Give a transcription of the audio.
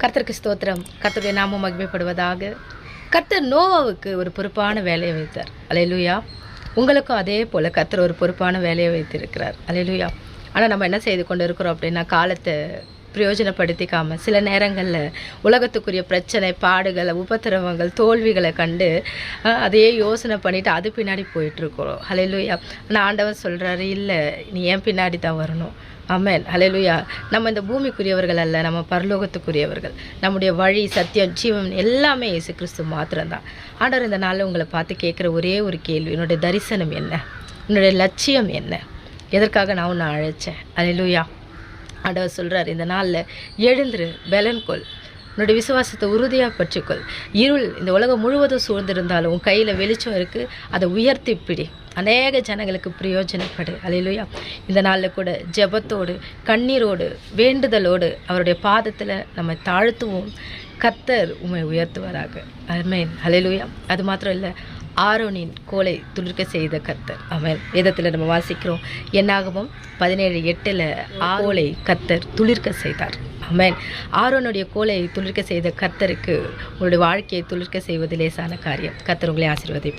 கர்த்தருக்கு ஸ்தோத்திரம். கர்த்தருடைய நாமம் மகிமைப்படுவதாக. கர்த்தர் நோவாவுக்கு ஒரு பொறுப்பான வேலையை வைத்தார். அலையலூயா. உங்களுக்கும் அதே போல் கர்த்தர் ஒரு பொறுப்பான வேலையை வைத்திருக்கிறார். அலையலூயா. ஆனால் நம்ம என்ன செய்து கொண்டு இருக்கிறோம் அப்படின்னா காலத்தை பிரயோஜனப்படுத்திக்காமல் சில நேரங்களில் உலகத்துக்குரிய பிரச்சனை பாடுகளை உபத்திரவங்கள் தோல்விகளை கண்டு அதையே யோசனை பண்ணிவிட்டு அது பின்னாடி போயிட்டுருக்குறோம் ஹலெலுயா ஆனால் ஆண்டவர் சொல்கிறாரு இல்லை நீ ஏன் பின்னாடி தான் வரணும்? அமேன் ஹலெலுயா நம்ம இந்த பூமிக்குரியவர்கள் அல்ல நம்ம பரலோகத்துக்குரியவர்கள். நம்முடைய வழி சத்தியம் ஜீவன் எல்லாமே இயேசு கிறிஸ்து மாத்திரம்தான். ஆண்டவர் இந்த நாளில் உங்களை பார்த்து கேட்குற ஒரே ஒரு கேள்வி என்னுடைய தரிசனம் என்ன? என்னுடைய லட்சியம் என்ன? எதற்காக நான் உன்னை அழைச்சேன்? ஹalleluya. ஆண்டவர் சொல்கிறார் இந்த நாளில் எழுந்துரு பெலன் கொள். உன்னுடைய விசுவாசத்தை உறுதியாக பற்றிக்கொள். இருள் இந்த உலகம் முழுவதும் சூழ்ந்திருந்தாலும் உன் கையில் வெளிச்சம் இருக்குது அதை உயர்த்தி பிடி. அநேக ஜனங்களுக்கு பிரயோஜனப்படு. அலையிலுயா இந்த நாளில் கூட ஜெபத்தோடு கண்ணீரோடு வேண்டுதலோடு அவருடைய பாதத்தில் நம்ம தாழ்த்துவோம். கத்தர் உண்மை உயர்த்துவாராக. அமேன் அலையிலுயா அது மாத்திரம் இல்லை ஆரோனின் கோலை துளிர்க்க செய்த கத்தர். அவன் வேதத்தில் நம்ம வாசிக்கிறோம். என்னாகவும் பதினேழு எட்டில் கோலை கத்தர் துளிர்க்க செய்தார். அமேன் ஆரோனுடைய கோலை துளிர்க்க செய்த கர்த்தருக்கு உங்களுடைய வாழ்க்கையை துளிர்க்க செய்வது லேசான காரியம். கர்த்தர் உங்களை ஆசீர்வதிப்பார்.